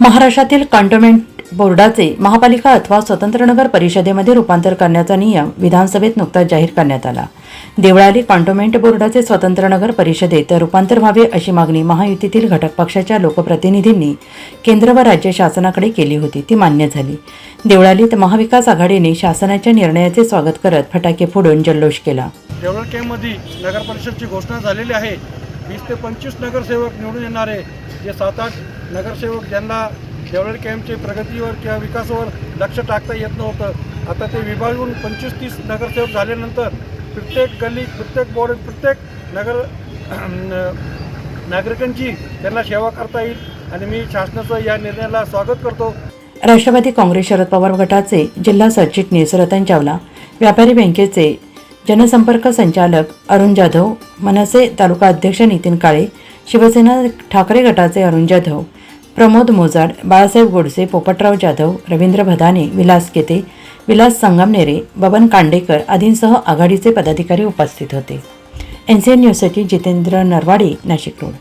महाराष्ट्रातील कंटोन्मेंट बोर्डाचे महापालिका अथवा स्वतंत्र नगर परिषदेमध्ये रूपांतर करण्याचा नियम विधानसभेत नुकताच जाहीर करण्यात आला. देवळाली कंटोन्मेंट बोर्डाचे स्वतंत्र नगर परिषदेत रूपांतर व्हावे अशी मागणी महायुतीतील घटक पक्षाच्या लोकप्रतिनिधींनी केंद्र व राज्य शासनाकडे केली होती ती मान्य झाली. देवळालीत महाविकास आघाडीने शासनाच्या निर्णयाचे स्वागत करत फटाके फोडून जल्लोष केला. देवळा नगर परिषदची घोषणा झालेली आहे. वीस ते पंचवीस नगरसेवक निवडून येणारे जे सात आठ नगरसेवक ज्यांना देवळा कॅम्पचे प्रगतीवर किंवा विकासावर लक्ष टाकता येत नव्हतं आता ते विभागून पंचवीस तीस नगरसेवक झाल्यानंतर प्रत्येक गल्ली प्रत्येक बोर्ड प्रत्येक नगर नागरिकांची त्यांना सेवा करता येईल आणि मी शासनाचं या निर्णयाला स्वागत करतो. राष्ट्रवादी काँग्रेस शरद पवार गटाचे जिल्हा सरचिटणीस रतन चावला व्यापारी बँकेचे जनसंपर्क संचालक अरुण जाधव मनसे तालुका अध्यक्ष नितीन काळे शिवसेना ठाकरे गटाचे अरुण जाधव प्रमोद मोजाड बाळासाहेब गोडसे पोपटराव जाधव रवींद्र भदाने विलास केते विलास संगमनेरे बबन कांडेकर आदींसह आघाडीचे पदाधिकारी उपस्थित होते. एन सी एन न्यूजसाठी जितेंद्र नरवाडे नाशिक रोड